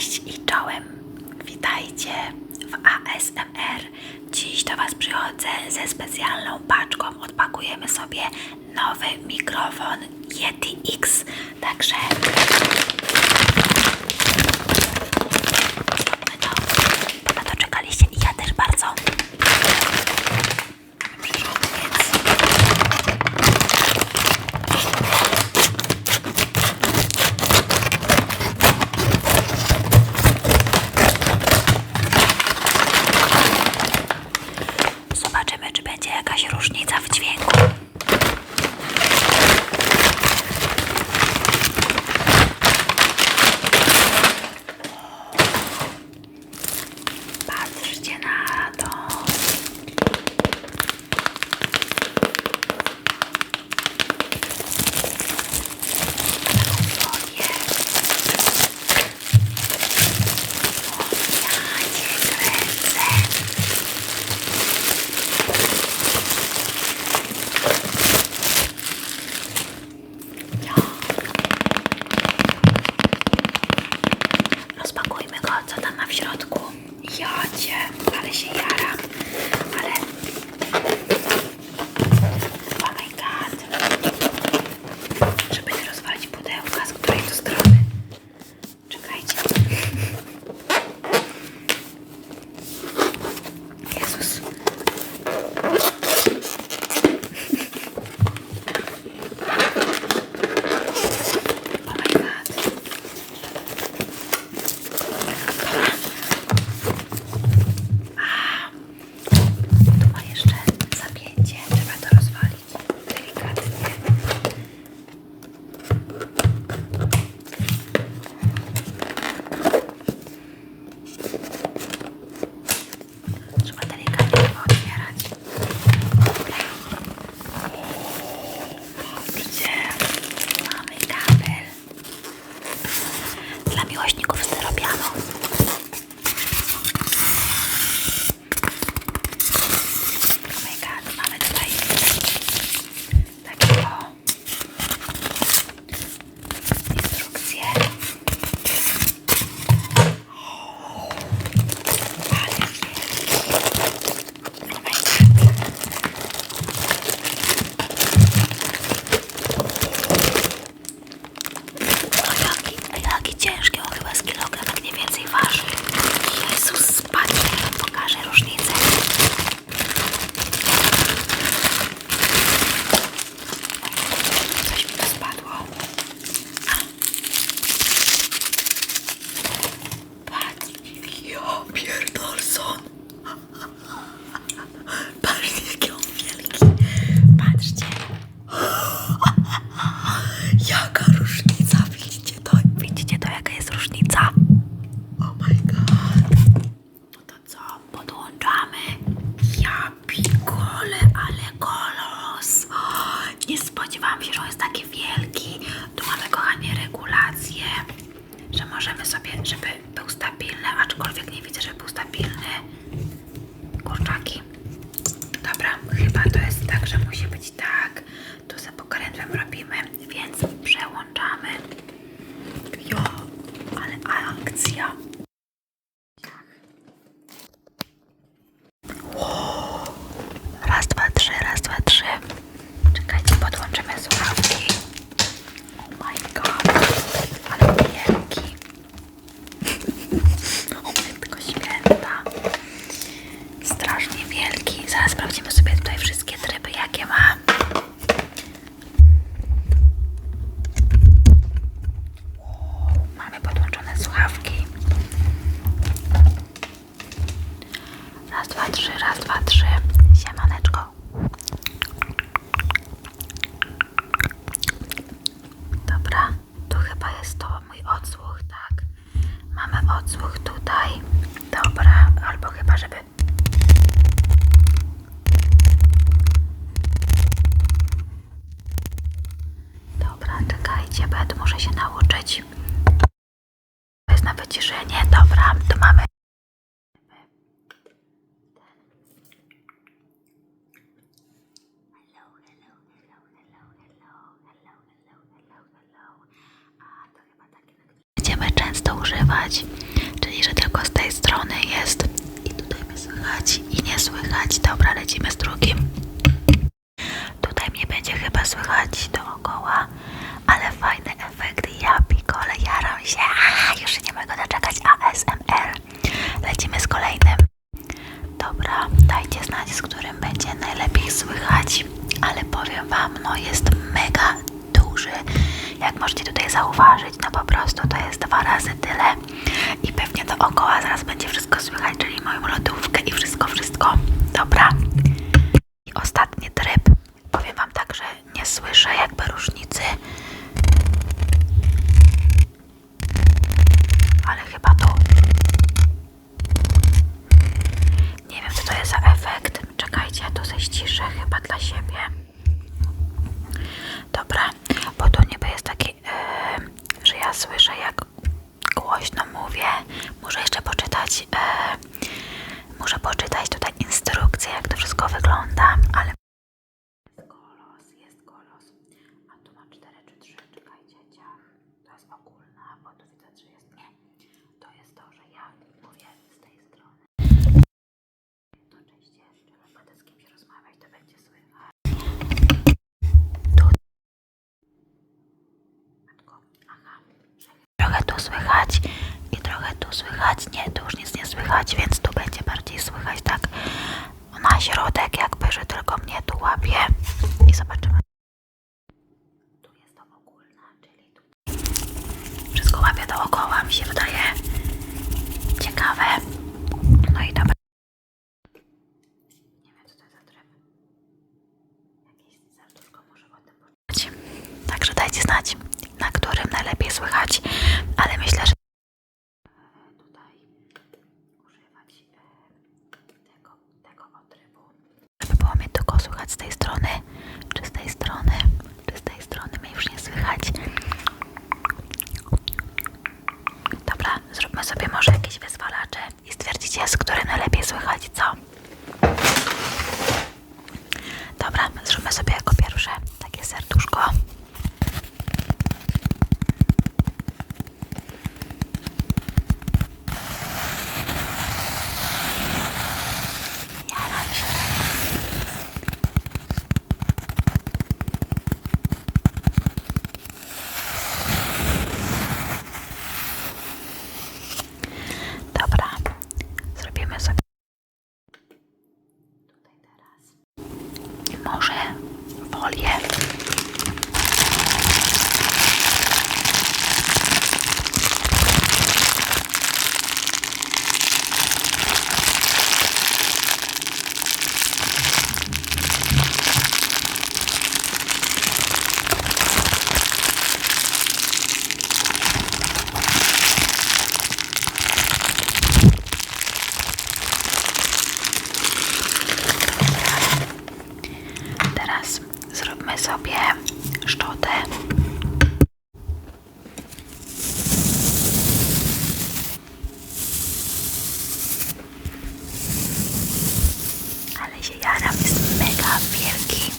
Cześć i czołem! Witajcie w ASMR. Dziś do Was przychodzę ze specjalną paczką. Odpakujemy sobie nowy mikrofon Yeti X. Także 姐，他的心压着。często używać, czyli że tylko z tej strony jest i tutaj mnie słychać i nie słychać. Dobra, lecimy z drugim. Tutaj mnie będzie chyba słychać dookoła. że jest nie. To jest to, że ja mówię z tej strony. Jednocześnie, jeżeli będę z kimś rozmawiać, to będzie słychać. Aha, trochę tu słychać i trochę tu słychać. Nie, tu już nic nie słychać, więc tu będzie bardziej słychać tak na środek, jakby, że tylko mnie tu łapie i zobaczymy. dookoła mi się wydaje ciekawe. No i dobra. Nie wiem co to jest za drzewo. Jakieś serduszko może o tym poczytać. Także dajcie znać, na którym najlepiej słychać, ale myślę, że Zróbmy sobie może jakieś wyzwalacze i stwierdzicie, z który najlepiej słychać, co? Dobra, zróbmy sobie jako może folię Ja, habe ist mega viel Geld.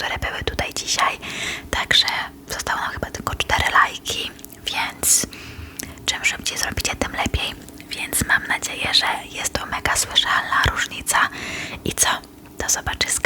które były tutaj dzisiaj. Także zostało nam chyba tylko 4 lajki, więc czym szybciej zrobicie, tym lepiej. Więc mam nadzieję, że jest to mega słyszalna różnica. I co? Do zobaczyska.